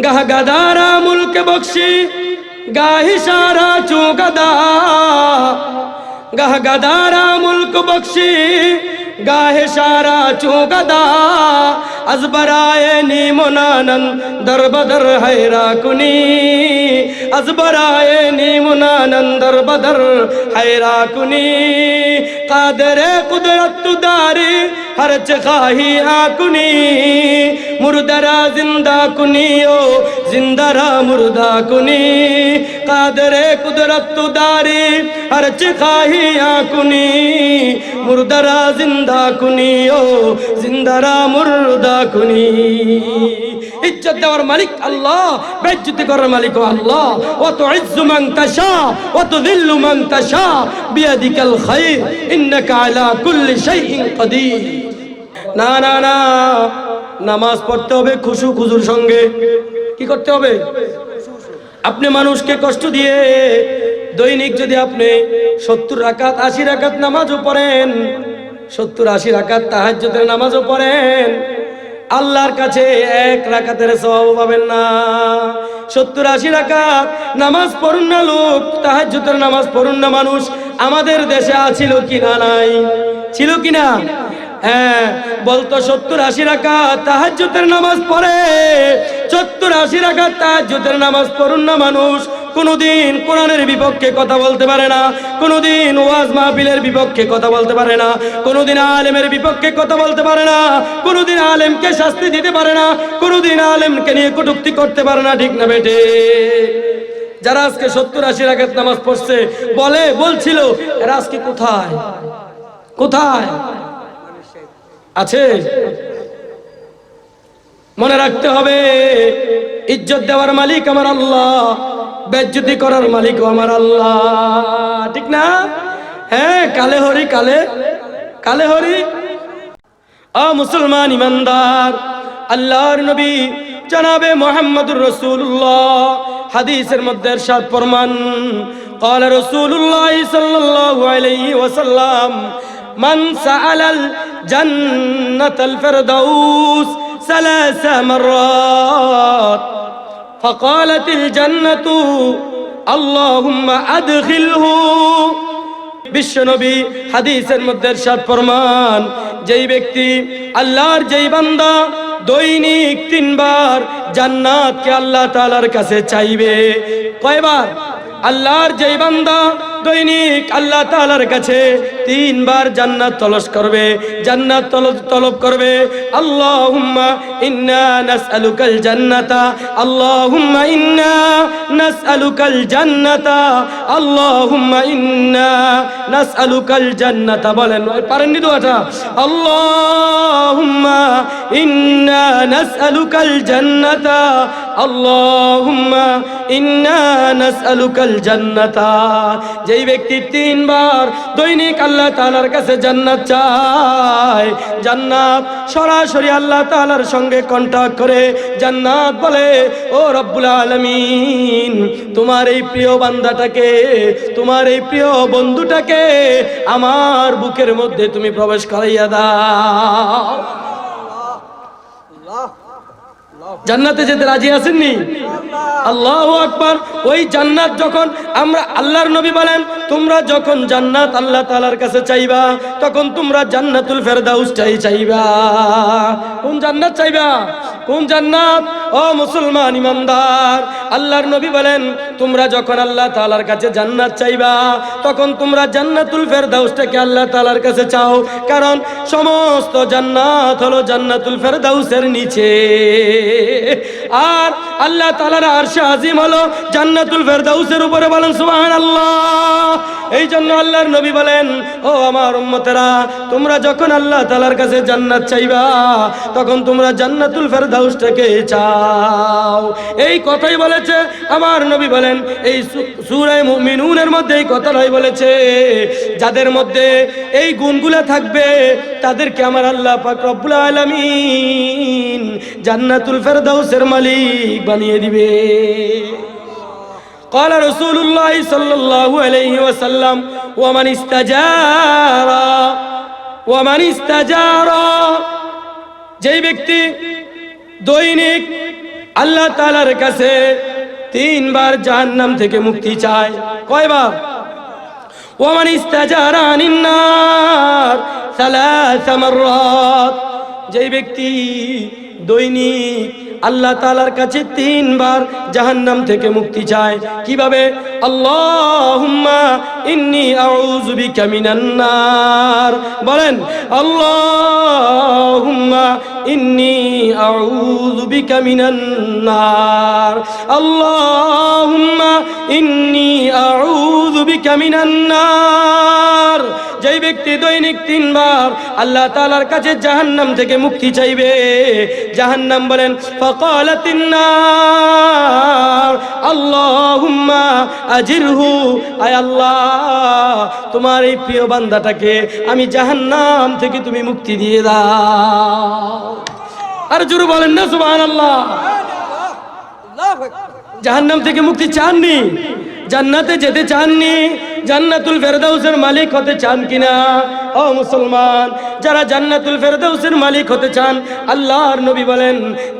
गह गदारा मुल्क बख्शी, गाही सारा चू गदा गह गदारा मुल्क बख्शी, गाही सारा चू गदा মুলক বখশি গাহি সারা চুগদা গাহ গাদারা মুলক বখশি গাহে সারা চুগদা আজবরায়ে নিমুনানন দরবদর hayra কুনি। আজবরায়ে নিমুনানন দরবদর hayra কুনি। কাদরে কুদরত দারি, হর চাহি আকুনি। মুর্দারা জিন্দা কুনিও জিন্দারা মুর্দা কুনি। কাদরে কুদরত দারি, হর চাহি আকুনি। মুর্দারা জিন্দা কুনিও জিন্দারা মুর্দা কুনি ইজ্জত দেওয়ার মালিক আল্লাহ বেজ্জতি করার মালিক আল্লাহ। ও তো ইজ্জু মান তাশা ও তো দিল্লু মান তাশা, বিয়াদিকাল খাইর, ইন্নাকা আলা কুল্লি শাইইন কাদির। না না না, নামাজ পড়তে হবে খুশু খুজুর সঙ্গে। কি করতে হবে? আপনি মানুষকে কষ্ট দিয়ে দৈনিক যদি আপনি সত্তর রাকাত, আশি রাকাত নামাজও পড়েন, সত্তর, আশি রাকাত তাহাজ্জুদের নামাজও পড়েন আল্লাহর কাছে এক রাকাতের স্বভাব পাবেন না। সত্তর আশি রাকাত নামাজ পড়ুন না লোক, তাহাজ্জুদের নামাজ পড়ুন না মানুষ। আমাদের দেশে আছিল কি না নাই? ছিল কি না হ্যাঁ বলতো সত্তর আশি রাখা তাহাজ্জুদের নামাজ পড়ে। সত্তর আশি রাখা তাহাজ্জুদের নামাজ পড়ুন না মানুষ। কোনোদিন কোরআনের বিপক্ষে কথা বলতে পারে না, কোনোদিন ওয়াজ মাহফিলের বিপক্ষে কথা বলতে পারে না, কোনোদিন আলেমের বিপক্ষে কথা বলতে পারে না, কোনোদিন আলেমকে শাস্তি দিতে পারে না, কোনোদিন আলেমকে নিয়ে কটুক্তি করতে পারে না, ঠিক না বেটে যারা আজকে সত্তর আশি রাখাত নামাজ পড়ছে, বলে, বলছিল, এরা আজকে কোথায়? কোথায়? আছে? মনে রাখতে হবে, ইজ্জত দেওয়ার মালিক আমার আল্লাহ। বেজ্জতি করার মালিক আমার আল্লাহ ঠিক না হ্যাঁ কালে হরি কালে কালে হরি আ মুসলমান ইমানদার আল্লাহর নবী জনাবে মোহাম্মদুর রসুল্লাহ হাদিসের মধ্যে এরশাদ ফরমান قال رسول الله صلى الله عليه وسلم من سأل الجنة الفردوس ثلاث مرات فقالت الجنة اللهم أدخله বিশ্বনবী হাদিসের মধ্যে এরশাদ ফরমান যেই ব্যক্তি আল্লাহর যেই বান্দা দৈনিক তিনবার জান্নাতকে আল্লাহ তাআলার কাছে চাইবে কয়বার আল্লাহর যেই বান্দা দৈনিক আল্লাহ তাআলার কাছে তিনবার জান্নাত তলস করবে, জান্নাত তলব তলব করবে। আল্লাহুম্মা ইন্না নাসআলুকাল জান্নাতা, আল্লাহুম্মা ইন্না নাসআলুকাল জান্নাতা, আল্লাহুম্মা ইন্না নাসআলুকাল জান্নাতা। বলেন পারেননি দোয়াটা? আল্লাহুম্মা ইন্না নাসআলুকাল জান্নাতা আল্লাহুম্মা ইন্না নাসআলুকাল জান্নাতা। যেই ব্যক্তি তিনবার দৈনিক আল্লাহ তাআলার কাছে জান্নাত চায়, জান্নাত সরাসরি আল্লাহ তাআলার সঙ্গে কন্টাক্ট করে জান্নাত বলে, ও রব্বুল আলামিন, তোমার এই প্রিয় বান্দাটাকে, তোমার এই প্রিয় বন্ধুটাকে আমার বুকের মধ্যে তুমি প্রবেশ করাইয়া দাও। জান্নাতে যেতে রাজি আসেননি আল্লাহ আকবার। ওই জান্নাত যখন আমরা আল্লাহর নবী বলেন, তোমরা যখন জান্নাত আল্লাহ তালার কাছে চাইবা, তখন তোমরা জান্নাতুল ফেরদাউসটাই চাইবা। কোন জান্নাত চাইবা? কোন জান্নাত? ও মুসলমান ইমানদার, আল্লাহর নবী বলেন, তোমরা যখন আল্লাহ তালার কাছে জান্নাত চাইবা, তখন তোমরা জান্নাতুল ফেরদাউসটাকে আল্লাহ তাআলার কাছে চাও। কারণ সমস্ত জান্নাত হলো জান্নাতুল ফেরদাউসের নিচে। আর আল্লাহ তাআলার আরশে আজিম হলো জান্নাতুল ফেরদাউসের উপরে বলেন, সুবহানাল্লাহ। এই জন্য আল্লাহর নবী বলেন, ও আমার উম্মতেরা, তোমরা যখন আল্লাহ তাআলার কাছে জান্নাত চাইবা, তখন তোমরা জান্নাতুল ফেরদাউসটাকে চাও। এই কথাই বলেছে আমার নবী বলেন, এই সূরা মুমিনুনের মধ্যে এই কথাটাই বলেছে, যাদের মধ্যে এই গুণগুলা থাকবে, তাদেরকে আমার আল্লাহ পাক রব্বুল আলামিন জান্নাতুল ফেরদাউসের মালিক বানিয়ে দিবে قال رسول الله صلى الله عليه وسلم ومن استجار ومن استجار যেই ব্যক্তি দৈনিক আল্লাহ তালার কাছে তিনবার জাহান্নাম থেকে মুক্তি চায় কয়বার ওমান ইস্তাজারা আনিন নার সালাস মাররাত যেই ব্যক্তি দৈনিক। আল্লাহ তালার কাছে তিনবার জাহান্নাম থেকে মুক্তি চায়। কীভাবে? আল্লাহুম্মা ইন্নি আউযু বিকা মিনান নার। বলেন, আল্লাহুম্মা ইন্নি আউযু বিকা মিনান নার। আল্লাহুম্মা ইন্নি আউযু বিকা মিনান যেই ব্যক্তি দৈনিক তিনবার আল্লাহ তালার কাছে জাহান্নাম থেকে মুক্তি চাইবে জাহান্নাম বলেন ফকালাতিন্নার আল্লাহুম্মা আজিরহু। আয় আল্লাহ তোমার এই প্রিয় বান্দাটাকে আমি জাহান্নাম থেকে তুমি মুক্তি দিয়ে দাও। আর জোরে বলেন না সুবহানাল্লাহ। জাহান্নাম থেকে মুক্তি চাননি। জান্নাতে যেতে চাননি, জান্নাতুল ফেরদাউসের মালিক হতে চান কিনা? ও মুসলমান, যারা জান্নাতুল ফেরদাউসের মালিক হতে চান, আল্লাহর নবী বলেন,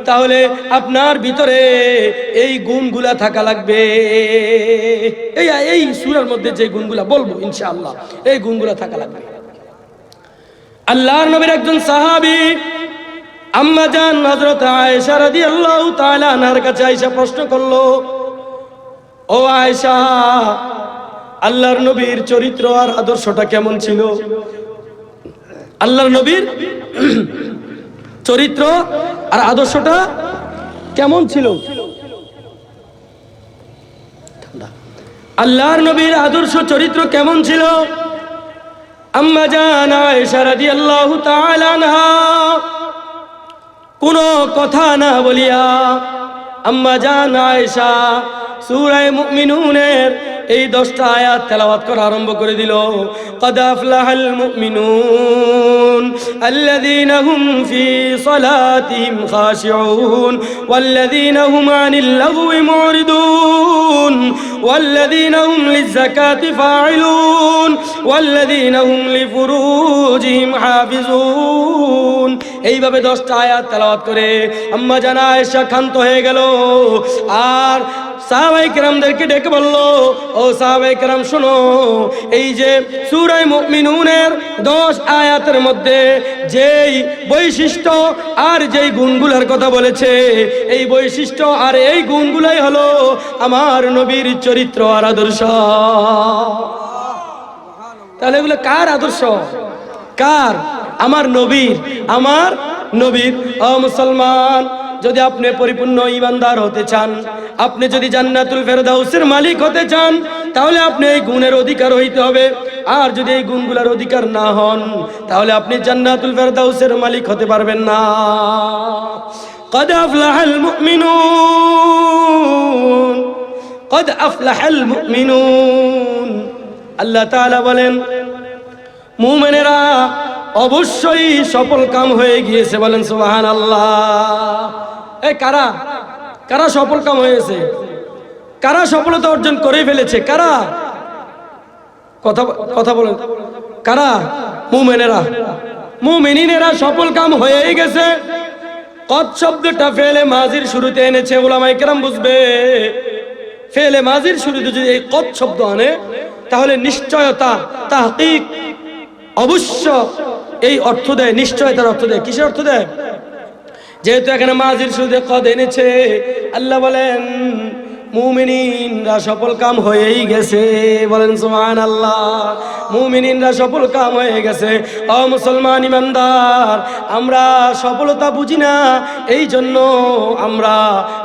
তাহলে আপনার ভিতরে এই গুণগুলা থাকা লাগবে। এই এই সুরের মধ্যে যে গুণগুলা বলব ইনশাআল্লাহ, এই গুণগুলা থাকা লাগবে। আল্লাহর নবীর একজন সাহাবী, আম্মা জান হযরত আয়েশা রাদিয়াল্লাহু তাআলা আনহার কাছে আয়েশা প্রশ্ন করল ও আয়েশা, আল্লাহর নবীর চরিত্র আর আদর্শটা কেমন ছিল? আল্লাহর নবীর চরিত্র আর আদর্শটা কেমন ছিল? আল্লাহর নবীর আদর্শ চরিত্র কেমন ছিল? আম্মা জান আয়েশা রাদিয়াল্লাহু তাআলা আনহা, কোনো কথা না বলিয়া, আম্মা জান আয়েশা সূরায়ে মুমিনুনের এই দশটা আয়াত তেলাওয়াত করা আরম্ভ করে দিল قد أفلح المؤمنون الذين هم في صلاتهم خاشعون والذين هم عن اللغو معرضون والذين هم للزكاة فاعلون والذين هم لفروجهم حافظون এইভাবে দশটা আয়াত তেলাওয়াত করে আম্মা জানা আয়েশা ক্ষান্ত হয়ে গেল আর সাহাবাই কেরামদেরকে ডেকে ও শোনো, এই যে সুরাই মুমিনুনের দশ আয়াতের মধ্যে যেই বৈশিষ্ট্য আর যেই গুণগুলার কথা বলেছে, এই বৈশিষ্ট্য আর এই গুণগুলাই হলো আমার নবীর চরিত্র আর আদর্শ। তাহলে এগুলো কার আদর্শ? কার? আমার নবীর আমার নবীর। মুসলমান যদি আপনি পরিপূর্ণ ইমানদার হতে চান আপনি যদি জান্নাতুল ফেরদাউসের মালিক হতে চান তাহলে আপনি এই গুণের অধিকার হইতে হবে আর যদি এই গুণগুলোর অধিকার না হন তাহলে আপনি জান্নাতুল ফেরদাউসের মালিক হতে পারবেন না قد أفلح المؤمنون قد أفلح المؤمنون আল্লাহ তাআলা বলেন মুমিনেরা অবশ্যই সফল কাম হয়ে গিয়েছে বলেন সুবাহান আল্লাহ এই কারা? কারা সফল কাম হয়েছে? কারা সফলতা অর্জন করে ফেলেছে? কারা? কথা কথা বলেন। কারা? মুমেনেরা। মুমিনিনেরা সফল কাম হয়েই গেছে। কত শব্দটা ফেলে মাজির শুরুতে এনেছে ওলামাই কেরাম বুঝবে। ফেলে মাজির শুরুতে যদি এই কত শব্দ আনে, তাহলে নিশ্চয়তা, তাহকিক অবশ্য এই অর্থ দেয়। নিশ্চয়তার অর্থ দেয়। কিসের অর্থ দেয়? যেহেতু এখানে মাজির সুদে কদ এনেছে আল্লাহ বলেন মুমিনিনরা সফল কাম হয়েই গেছে। বলেন সুমান আল্লাহ মুমিনিনরা সফল কাম হয়ে গেছে। অ মুসলমান ইমানদার, আমরা সফলতা বুঝি না এই জন্য আমরা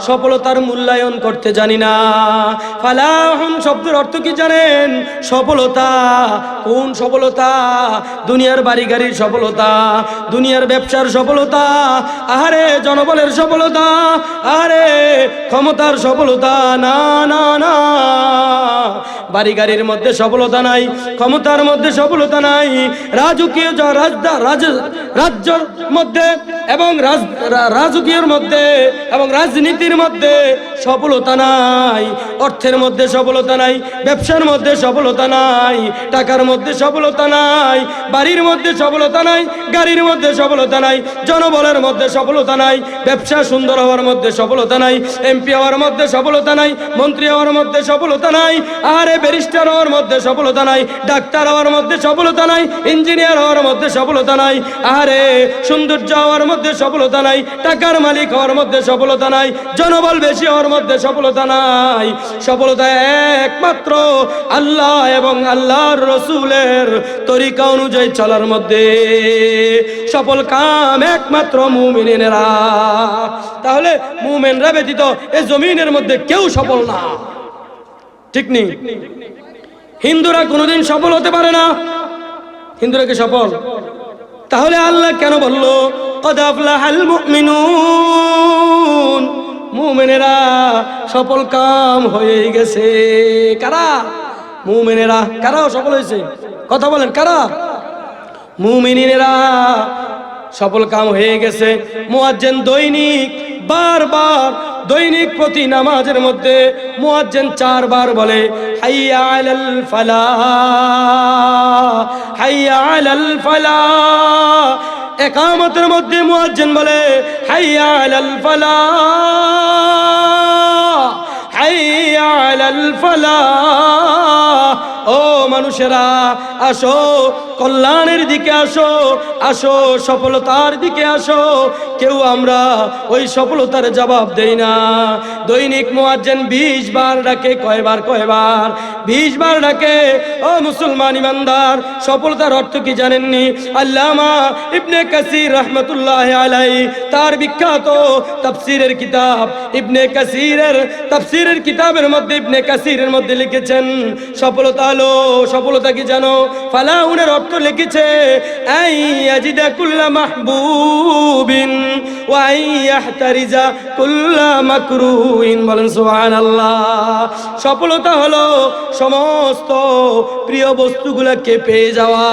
সফলতার মূল্যায়ন করতে জানি না। ফালাহুন শব্দের অর্থ কি জানেন? সফলতা কোন সফলতা? দুনিয়ার বাড়ি গাড়ির সফলতা, দুনিয়ার ব্যবসার সফলতা, আহারে জনবলের সফলতা, আহারে ক্ষমতার সফলতা না না না। বাড়ি মধ্যে সফলতা নাই ক্ষমতার মধ্যে সফলতা নাই। রাজকীয় রাজ্য মধ্যে এবং রাজকীয়ের মধ্যে এবং রাজনীতির মধ্যে সফলতা নাই অর্থের মধ্যে সফলতা নাই ব্যবসার মধ্যে সফলতা নাই টাকার মধ্যে সফলতা নাই বাড়ির মধ্যে সফলতা নাই গাড়ির মধ্যে সফলতা নাই জনবলের মধ্যে সফলতা নাই ব্যবসা সুন্দর হওয়ার মধ্যে সফলতা নাই এমপি হওয়ার মধ্যে সফলতা নাই মন্ত্রী হওয়ার মধ্যে সফলতা নাই আরে ব্যারিস্টার হওয়ার মধ্যে সফলতা নাই ডাক্তার হওয়ার মধ্যে সফলতা নাই ইঞ্জিনিয়ার হওয়ার মধ্যে সফলতা নাই আরে সৌন্দর্য হওয়ার মধ্যে সফলতা নাই, টাকার মালিক হওয়ার মধ্যে সফলতা নাই, জনবল বেশি হওয়ার মধ্যে সফলতা নাই। সফলতা একমাত্র আল্লাহ এবং আল্লাহর রসুলের তরিকা অনুযায়ী চলার মধ্যে। সফল কাম একমাত্র মুমিনেরা। তাহলে মুমেনরা ব্যতীত এ জমিনের মধ্যে কেউ সফল না। ঠিক নেই? হিন্দুরা কোনোদিন সফল হতে পারে না। হিন্দুরা কি সফল? তাহলে আল্লাহ কেন বলল? কদ আফলাহাল মুমিনুন। মুমিনেরা সফল কাম হয়ে গেছে। কারা? মুমিনেরা কারাও সফল হয়েছে? কথা বলেন, কারা? মুমিনেরা সফল কাম হয়ে গেছে। মুয়াজ্জেন দৈনিক বারবার, দৈনিক প্রতি নামাজের মধ্যে মুয়াজ্জেন চারবার বলে, হাইয়া আলাল ফালা, হাইয়া আলাল ফালা একামতের মধ্যে মুয়াজ্জিন বলে হাইয়া আলাল ফালাহ হাইয়া আলাল ফালাহ ও মানুষেরা, আসো, কল্যাণের দিকে আসো আসো, সফলতার দিকে আসো। কেউ আমরা ওই সফলতার জবাব দেই না। দৈনিক মুয়াজ্জেন বিশ বার ডাকে, কয়বার কয়বার? বিশ বার ডাকে, ও মুসলমান ইমানদার, সফলতার অর্থ কি জানেননি? আল্লামা ইবনে কাসির রহমতুল্লাহ আলাই তার বিখ্যাত তাফসিরের কিতাব ইবনে কাসিরের, তাফসিরের কিতাবের মধ্যে ইবনে কাসিরের মধ্যে লিখেছেন সফলতা হলো সফলতা কি জানো? ফালাউনের অর্থ লিখেছে, আই কুল্লা সফলতা হলো সমস্ত প্রিয় বস্তুগুলোকে পেয়ে যাওয়া।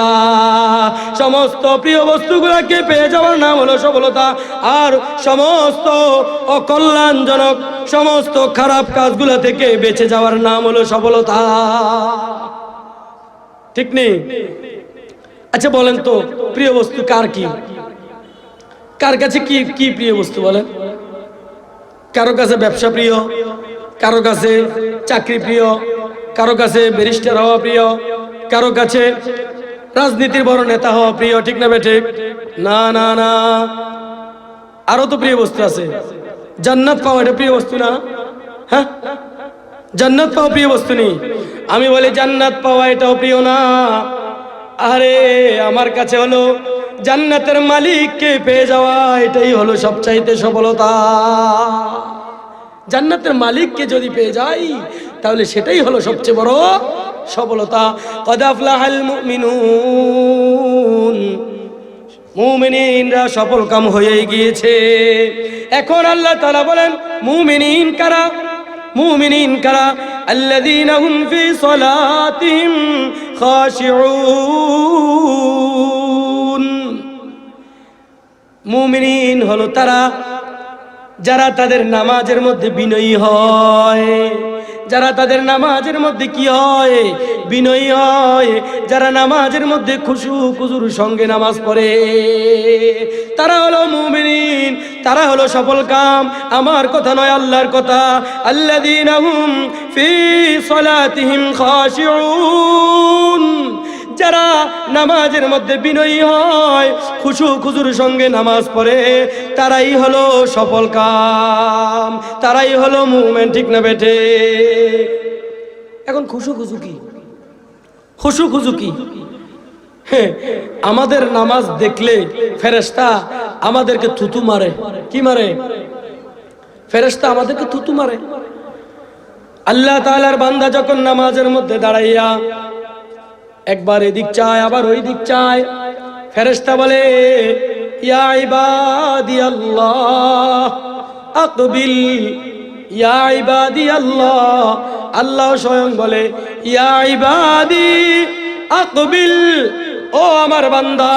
সমস্ত প্রিয় বস্তুগুলোকে পেয়ে যাওয়ার নাম হলো সফলতা। আর সমস্ত অকল্যাণজনক, সমস্ত খারাপ কাজগুলো থেকে বেঁচে যাওয়ার নাম হলো সফলতা। ঠিক নেই? আচ্ছা বলেন তো, প্রিয় বস্তু কার কি? কার কাছে কি কি প্রিয় বস্তু বলেন? কারও কাছে ব্যবসা প্রিয়, কারও কাছে চাকরি প্রিয়, কারও কাছে ব্যারিস্টার হওয়া প্রিয়, কারও কাছে রাজনীতির বড় নেতা হওয়া প্রিয়, ঠিক না বেঠে? না না না। আরও তো প্রিয় বস্তু আছে। জান্নাত পাওয়া এটা প্রিয় বস্তু না? হ্যাঁ? জান্নাত পাওয়া প্রিয় বস্তু নেই আমি বলি জান্নাত পাওয়া এটাও প্রিয় না। আরে, আমার কাছে হলো জান্নাতের মালিককে পেয়ে যাওয়া, এটাই হলো সবচাইতে সফলতা। জান্নাতের মালিককে যদি পেয়ে যাই, তাহলে সেটাই হলো সবচেয়ে বড় সফলতা। কদাফলাহাল মুমিনুন। মুমিনিনরা সফল কাম হয়ে গিয়েছে। এখন আল্লাহ তাআলা বলেন, মুমিনিন কারা? মুমিনিন কারা? আল্লাযীনা হুম ফি সালাতিহিম খাশিউন। মুমিনিন হলো তারা যারা তাদের নামাজের মধ্যে বিনয়ী হয়। যারা তাদের নামাজের মধ্যে কি হয়? বিনয়ী হয়। যারা নামাজের মধ্যে খুশু খুজুর সঙ্গে নামাজ পড়ে। তারা হলো মুমিনিন তারা হলো সফল কাম। আমার কথা নয় আল্লাহর কথা। আল্লাযীনাহুম ফি যারা নামাজের মধ্যে বিনয়ী হয়, খুশু খুজুর সঙ্গে নামাজ পড়ে, তারাই হলো সফল কাম। তারাই হলো মুভমেন্ট ঠিক না বেঠে। এখন খুশু খুশু কি? খুশু খুশু কি? আমাদের নামাজ দেখলে ফেরেস্তা আমাদেরকে থুতু মারে। কি মারে? ফেরেস্তা আমাদেরকে থুতু মারে। আল্লাহ তালার বান্দা যখন নামাজের মধ্যে দাঁড়াইয়া একবার এদিক চায়, আবার ওই দিক চায়, ফেরেশতা বলে আল্লাহ আল্লাহ স্বয়ং বলে আকবিল। ও আমার বান্দা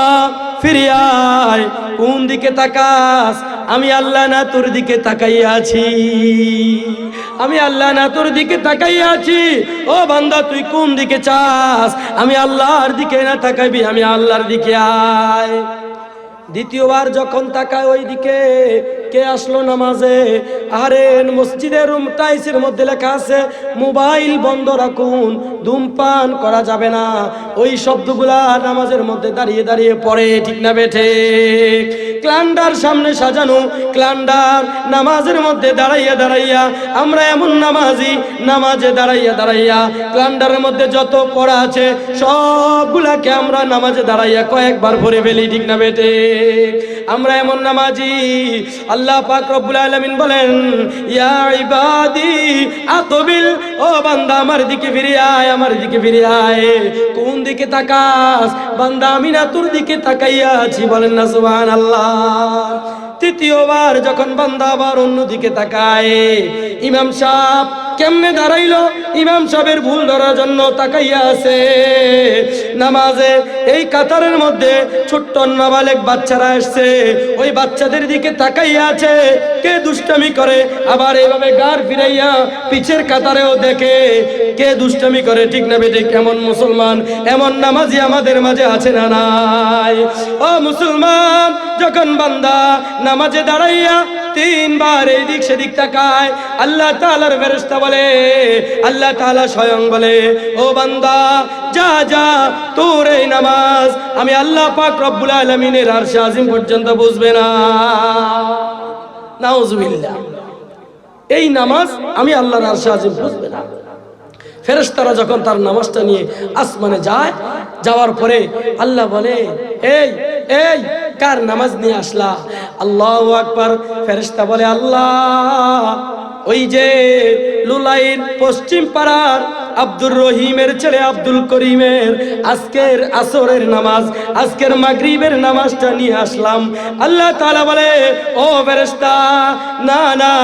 ফিরিয়ায় কোন দিকে তাকাস? আমি আল্লাহ না তোর দিকে তাকাইয়া আছি। আমি আল্লাহ না তোর দিকে তাকাইয়া আছি। ও বান্দা, তুই কোন দিকে চাস? আমি আল্লাহর দিকে না তাকাইবি আমি আল্লাহর দিকে আয়। দ্বিতীয়বার যখন তাকায় ওই দিকে কে আসলো নামাজে? আরে মসজিদের রুম টাইসের মধ্যে লেখা আছে, মোবাইল বন্ধ রাখুন, ধূমপান করা যাবে না। ওই শব্দগুলা নামাজের মধ্যে দাঁড়িয়ে দাঁড়িয়ে পড়ে, ঠিক না বেঠে ক্লান্ডার সামনে সাজানো, ক্লান্ডার নামাজের মধ্যে দাঁড়াইয়া দাঁড়াইয়া, আমরা এমন নামাজি, নামাজে দাঁড়াইয়া দাঁড়াইয়া, ক্লান্ডারের মধ্যে যত পড়া আছে, সবগুলাকে আমরা নামাজে দাঁড়াইয়া কয়েকবার ভরে ফেলি, ঠিক না বেটে আমরা এমন নামাজি, আল্লাহ পাক রব্বুল আলামিন বলেন, ইয়া ইবাদি, আতবিল, ও বান্দা আমার দিকে ফিরে আয়, আমার দিকে ফিরে আয়। কোন দিকে তাকাস? বান্দা আমি না তোর দিকে তাকাইয়া আছি। বলেন না, সুবহানাল্লাহ। তৃতীয়বার যখন বান্দা আবার অন্যদিকে তাকায়, ইমাম সাহেব কেমনে দাঁড়াইল? ইমাম সাহেবের ভুল ধরার জন্য তাকাইয়া আছে। নামাজে এই কাতারের মধ্যে ছোট্ট নাবালেক বাচ্চারা আসছে ওই বাচ্চাদের দিকে তাকাইয়া আছে। কে দুষ্টামি করে? আবার এইভাবে গার ফিরাইয়া পিছের কাতারেও দেখে। কে দুষ্টামি করে? ঠিক না বেটে কেমন মুসলমান, এমন নামাজি আমাদের মাঝে আছে না নাই। ও মুসলমান, যখন বান্দা নামাজে দাঁড়াইয়া তিনবার এই দিক সেদিক তাকায়। আল্লাহ তাআলার ফেরেশতা বলে, আল্লাহ তালা স্বয়ং বলে, ও বান্দা, যা যা, তোর এই নামাজ আমি আল্লাহ পাক রব্বুল আলামিনের আরশে আজিম পর্যন্ত বুঝবে না। নাউজুবিল্লাহ। এই নামাজ আমি আল্লাহর আরশে আজিম বুঝবে না। ফেরেশতারা যখন তার নামাজটা নিয়ে আসমানে যায়, যাওয়ার পরে আল্লাহ বলে, এই এই কার নামাজ নিয়ে আসলা? আল্লাহ আকবার। ফেরেস্তা বলে আল্লাহ ওই যে লুলাইন পশ্চিম পাড়ার আব্দুর রহিমের ছেলে আব্দুল করিমের আজকের আসরের নামাজ, আজকের মাগরিবের নামাজটা নিয়ে আসলাম। আল্লাহ তালা বলে, ও ফেরেশতা, না না,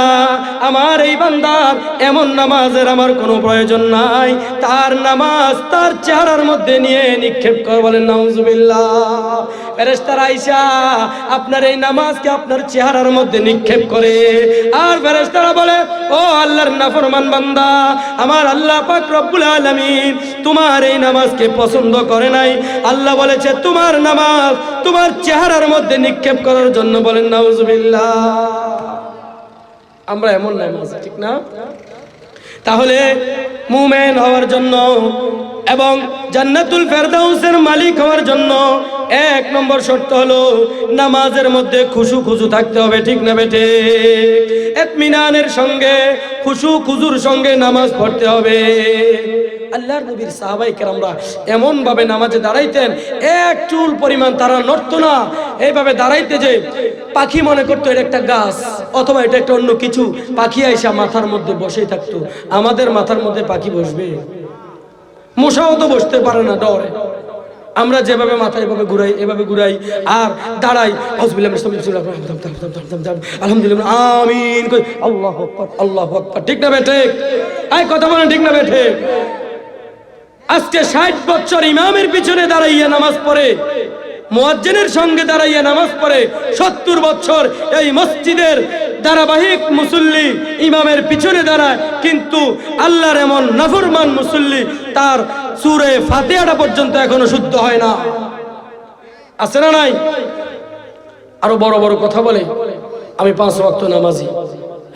আমার এই বান্দার এমন নামাজের আমার কোনো প্রয়োজন নাই। তার নামাজ তার চেহারার মধ্যে নিয়ে নিক্ষেপ কর। বলেন, নাউজুবিল্লাহ। ফেরেশতার আইসা, আপনার এই নামাজকে আপনার চেহারার মধ্যে নিক্ষেপ করে। আর ফেরেশতারা বলে, ও আল্লাহর নাফরমান বান্দা, আমার আল্লাহ পাক রব্বুল আলমিন তোমার এই নামাজকে পছন্দ করে নাই। আল্লাহ বলেছে, তোমার নামাজ তোমার চেহারার মধ্যে নিক্ষেপ করার জন্য বলেন, নাউজুবিল্লাহ। আমরা এমন নামাজ, ঠিক না? তাহলে মুমেন হওয়ার জন্য এবং জান্নাতুল ফেরদাউসের মালিক হওয়ার জন্য এক নম্বর শর্ত হলো নামাজের মধ্যে খুশু খুশু থাকতে হবে, ঠিক না বেটে এতমিনানের সঙ্গে, খুশু খুজুর সঙ্গে নামাজ পড়তে হবে। আল্লাহর নবীর সাহাবাই কেরামরা এমন ভাবে নামাজে দাঁড়াইতেন, এক চুল পরিমাণ তারা নড়তো না। এইভাবে দাঁড়াইতে যে পাখি মনে করতো এটা একটা গাছ, অথবা এটা একটা অন্য কিছু। পাখি আইসা মাথার মধ্যে বসেই থাকতো। আমাদের মাথার মধ্যে পাখি বসবে। মশাও তো বসতে পারে না ডরে। আমরা যেভাবে মাথা এভাবে ঘুরাই এভাবে ঘুরাই, আর দাঁড়াই। আলহামদুলিল্লাহ, আমিন ঠিক না বেঠে? আই কথা বলেন, ঠিক না বেঠে? আজকে ষাট বছর ইমামের পিছনে দাঁড়াইয়া নামাজ পড়ে। মুয়াজ্জিনের সঙ্গে দাঁড়াইয়া নামাজ পড়ে সত্তর বছর এই মসজিদের ধারাবাহিক মুসল্লি ইমামের পিছনে দাঁড়ায়, কিন্তু আল্লাহর এমন নাফরমান মুসল্লি তার সুরে ফাতিহাটা পর্যন্ত এখনও শুদ্ধ হয় না। আছে না নাই? আরও বড় বড় কথা বলে, আমি পাঁচ ওয়াক্ত নামাজি।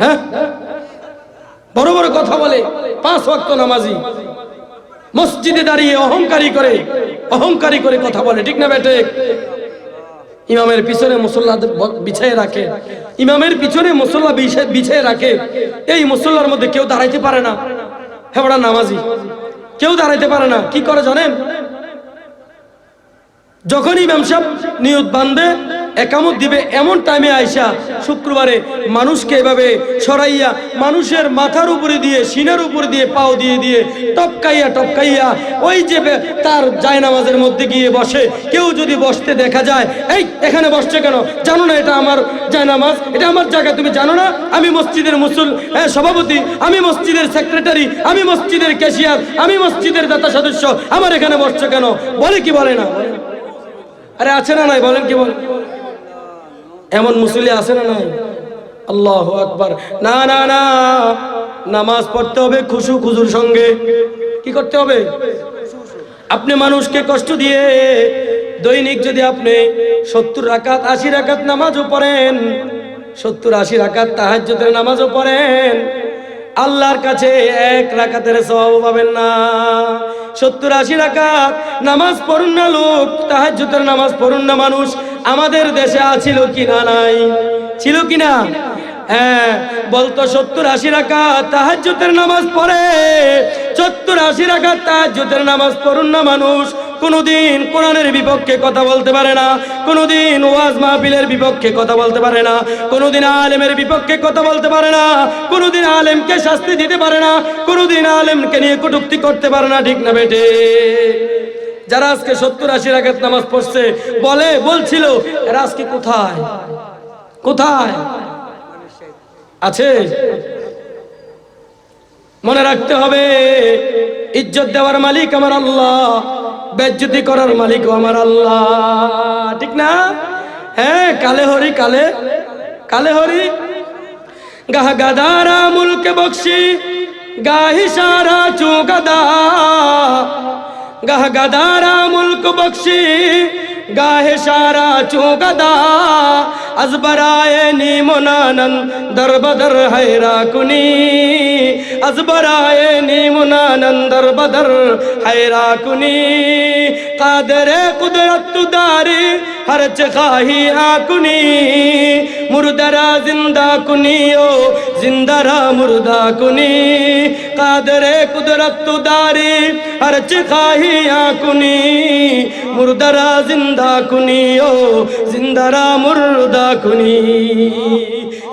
হ্যাঁ? বড় বড় কথা বলে, পাঁচ ওয়াক্ত নামাজি। মসজিদে দাঁড়িয়ে অহংকারী করে অহংকারী করে কথা বলে, ঠিক না বেটে? ইমামের পিছনে মুসল্লা বিছায় রাখে। ইমামের পিছনে মুসল্লা বিছায় রাখে। এই মুসল্লার মধ্যে কেউ দাঁড়াইতে পারে না। হেবড়া নামাজি। কেউ দাঁড়াইতে পারে না। কি করে জানেন? যখন ইমাম সাহেব নিয়ত বান্ধে একামত দিবে এমন টাইমে আইসা শুক্রবারে মানুষকে এভাবে সরাইয়া মানুষের মাথার উপরে দিয়ে সিনার উপরে দিয়ে পাও দিয়ে দিয়ে টপকাইয়া টপকাইয়া ওই যে তার জায়নামাজের মধ্যে গিয়ে বসে। কেউ যদি বসতে দেখা যায়, এই, এখানে বসছে কেন? জানো না এটা আমার জায়নামাজ? এটা আমার জায়গা, তুমি জানো না? আমি মসজিদের মুসল সভাপতি, আমি মসজিদের সেক্রেটারি আমি মসজিদের ক্যাশিয়ার আমি মসজিদের দাতা সদস্য। আমার এখানে বসছে কেন? বলে কি বলে না? আরে আছে না নাই? বলেন কি বলেন এমন মুসলি আছে না নাই? আল্লাহ আকবার। না না না। নামাজ পড়তে হবে খুশু খুজুর সঙ্গে। কি করতে হবে? আপনি মানুষকে কষ্ট দিয়ে দৈনিক যদি আপনি সত্তর রাকাত, আশি রাকাত নামাজও পড়েন, সত্তর, আশি রাকাত তাহাজ্জুদের নামাজও পড়েন, আল্লাহর কাছে এক রাকাতের সওয়াব পাবেন না। সত্তর, আশি রাকাত নামাজ পড়ুন না লোক, তাহাজ্জুদের নামাজ পড়ুন না মানুষ আমাদের দেশে আছিল কি না নাই? ছিল কি না হ্যাঁ বলতো সত্তর আশি রাকাত তাহাজ্জুদের নামাজ পড়ে। সত্তর আশি রাকাত তাহাজ্জুদের নামাজ পড়ুন না মানুষ। কোনোদিন কোরআনের বিপক্ষে কথা বলতে পারে না। কোনোদিন ওয়াজ মাহফিলের বিপক্ষে কথা বলতে পারে না। কোনোদিন আলেমের বিপক্ষে কথা বলতে পারে না। কোনোদিন আলেমকে শাস্তি দিতে পারে না। কোনোদিন আলেমকে নিয়ে কটুক্তি করতে পারে না, ঠিক না বেটে যারা আজকে সত্তর আশি রাকাত নামাজ পড়ছে, বলে, বলছিল, এরা আজকে কোথায়? কোথায়? আছে? মনে রাখতে হবে, ইজ্জত দেওয়ার মালিক আমার আল্লাহ, বেজ্জতি করার মালিকও আমার আল্লাহ। ঠিক না? হ্যাঁ কালে হরি, কালে কালে হরি। গাহ গাদারা মুলকে বক্সি গাহি সারা চুগদা গাহ গাদারা মুলক বক্সি, গাহে সারা চুগদা আজবরায়ে নিমনানন দরবদর হায়রা কুনি। আজবরায়ে নিমনানন দরবদর হায়রা কুনি। কাদরে কুদরত দারি হর চাহি আকুনি। মুর্দরা জিন্দা কুনি ও জিন্দারা মুর্দা কুনি কাদরে কুদরত দারি হর চাহি আকুনি মুর্দরা জিন্দা কুনি ও জিন্দারা মুর্দা কুনি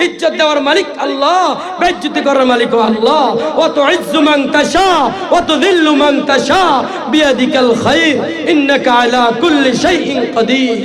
ইজ্জত দেওয়ার মালিক আল্লাহ বেজ্জতি করার মালিক আল্লাহ অত ইজ্জু মান তাশা অত দিল্লু মান তাশা বিয়াদিকাল খাইর ইন্নাকা আলা কুল্লি শাইইন কাদির